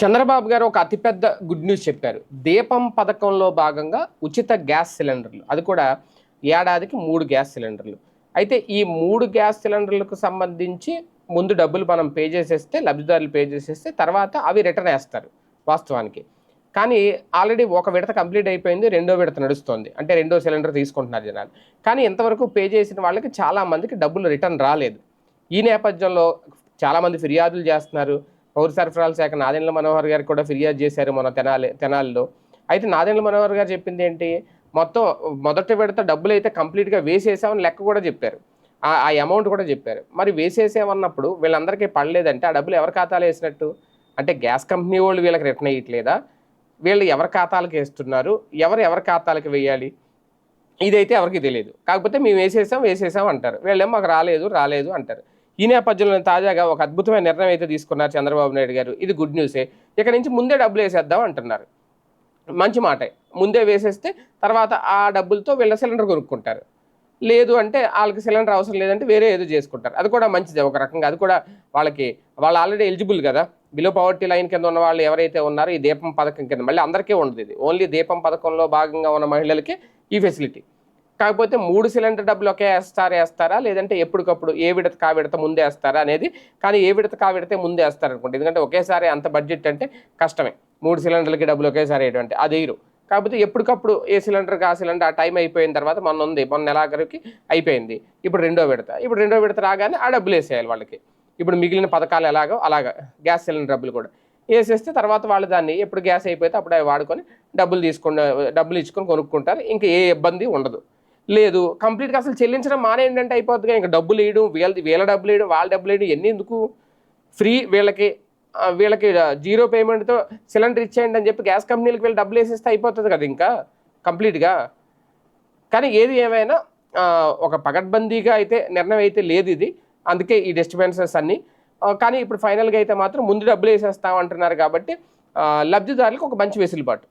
చంద్రబాబు గారు ఒక అతిపెద్ద గుడ్ న్యూస్ చెప్పారు. దీపం పథకంలో భాగంగా ఉచిత గ్యాస్ సిలిండర్లు. అది కూడా ఏడాదికి మూడు గ్యాస్ సిలిండర్లు. అయితే ఈ మూడు గ్యాస్ సిలిండర్లకు సంబంధించి ముందు డబ్బులు మనం పే చేసేస్తే లబ్ధిదారులు పే చేసేస్తే తర్వాత అవి రిటర్న్ వేస్తారు వాస్తవానికి. కానీ ఆల్రెడీ ఒక విడత కంప్లీట్ అయిపోయింది రెండో విడత నడుస్తోంది. అంటే రెండో సిలిండర్ తీసుకుంటున్నారు జనాలు. కానీ ఇంతవరకు పే చేసిన వాళ్ళకి చాలామందికి డబ్బులు రిటర్న్ రాలేదు. ఈ నేపథ్యంలో చాలామంది ఫిర్యాదులు చేస్తున్నారు. పౌర సరఫరాల శాఖ నాదెండ్ల మనోహర్ గారు కూడా ఫిర్యాదు చేశారు మన తెనాలి తెనాలిలో. అయితే నాదెండ్ల మనోహర్ గారు చెప్పింది ఏంటి? మొత్తం మొదటి విడత డబ్బులు అయితే కంప్లీట్గా వేసేసామని లెక్క కూడా చెప్పారు. ఆ అమౌంట్ కూడా చెప్పారు. మరి వేసేసామన్నప్పుడు వీళ్ళందరికీ పడలేదంటే ఆ డబ్బులు ఎవరి ఖాతాలో వేసినట్టు? అంటే గ్యాస్ కంపెనీ వాళ్ళు వీళ్ళకి రిటర్న్ అయ్యట్లేదా వీళ్ళు ఎవరి ఖాతాలకు వేస్తున్నారు? ఎవరు ఎవరి ఖాతాలకు వేయాలి? ఇదైతే ఎవరికి తెలియదు కాకపోతే మేము వేసేసాం వేసేసాం అంటారు. వీళ్ళేమో మాకు రాలేదు రాలేదు అంటారు. ఈ నేపథ్యంలో తాజాగా ఒక అద్భుతమైన నిర్ణయం అయితే తీసుకున్నారు చంద్రబాబు నాయుడు గారు. ఇది గుడ్ న్యూసే ఇక నుంచి ముందే డబ్బులు వేసేద్దాం అంటున్నారు. మంచి మాటే. ముందే వేసేస్తే తర్వాత ఆ డబ్బులతో వీళ్ళ సిలిండర్ కొనుక్కుంటారు. లేదు అంటే వాళ్ళకి సిలిండర్ అవసరం లేదంటే వేరే ఏదో చేసుకుంటారు. అది కూడా మంచిదే ఒక రకంగా. అది కూడా వాళ్ళకి వాళ్ళు ఆల్రెడీ ఎలిజిబుల్ కదా. బిలో పవర్టీ లైన్ కింద ఉన్న వాళ్ళు ఎవరైతే ఉన్నారో ఈ దీపం పథకం కింద. మళ్ళీ అందరికీ ఉండదు ఇది. ఓన్లీ దీపం పథకంలో భాగంగా ఉన్న మహిళలకి ఈ ఫెసిలిటీ. కాకపోతే మూడు సిలిండర్ డబ్బులు ఒకే వేస్తారా వేస్తారా? లేదంటే ఎప్పటికప్పుడు ఏ విడత కా విడత ముందే వేస్తారా అనేది? కానీ ఏ విడత కా విడతే ముందే వేస్తారు అనుకోండి ఎందుకంటే ఒకేసారి అంత బడ్జెట్ అంటే కష్టమే. మూడు సిలిండర్లకి డబ్బులు ఒకేసారి వేయడం అది వేయరు. కాకపోతే ఎప్పటికప్పుడు ఏ సిలిండర్కి ఆ సిలిండర్ ఆ టైం అయిపోయిన తర్వాత మొన్న ఉంది. మొన్న నెలాఖరికి అయిపోయింది. ఇప్పుడు రెండో విడత. ఇప్పుడు రెండో విడత రాగానే ఆ డబ్బులు వేసేయాలి వాళ్ళకి. ఇప్పుడు మిగిలిన పథకాలు ఎలాగో అలాగా గ్యాస్ సిలిండర్ డబ్బులు కూడా వేసేస్తే తర్వాత వాళ్ళు దాన్ని ఎప్పుడు గ్యాస్ అయిపోతే అప్పుడు అవి వాడుకొని డబ్బులు తీసుకుని డబ్బులు ఇచ్చుకొని కొనుక్కుంటారు. ఇంకా ఏ ఇబ్బంది ఉండదు. లేదు. కంప్లీట్గా అసలు చెల్లించడం మానేంటంటే అయిపోతుంది ఇంకా డబ్బులు వేయడం వీళ్ళ వీళ్ళ డబ్బులు వేయడం వాళ్ళ డబ్బులు వేయడం ఎన్ని ఎందుకు? ఫ్రీ వీళ్ళకి వీళ్ళకి జీరో పేమెంట్తో సిలిండర్ ఇచ్చేయండి అని చెప్పి గ్యాస్ కంపెనీలకు వీళ్ళు డబ్బులు వేసేస్తే అయిపోతుంది కదా ఇంకా. కంప్లీట్గా కానీ ఏది ఏమైనా ఒక పగడ్బందీగా అయితే నిర్ణయం అయితే లేదు ఇది. అందుకే ఈ డిస్టర్బెన్సెస్ అన్నీ. కానీ ఇప్పుడు ఫైనల్గా అయితే మాత్రం ముందు డబ్బులు వేసేస్తాం అంటున్నారు కాబట్టి లబ్ధిదారులకు ఒక మంచి వెసులుబాటు.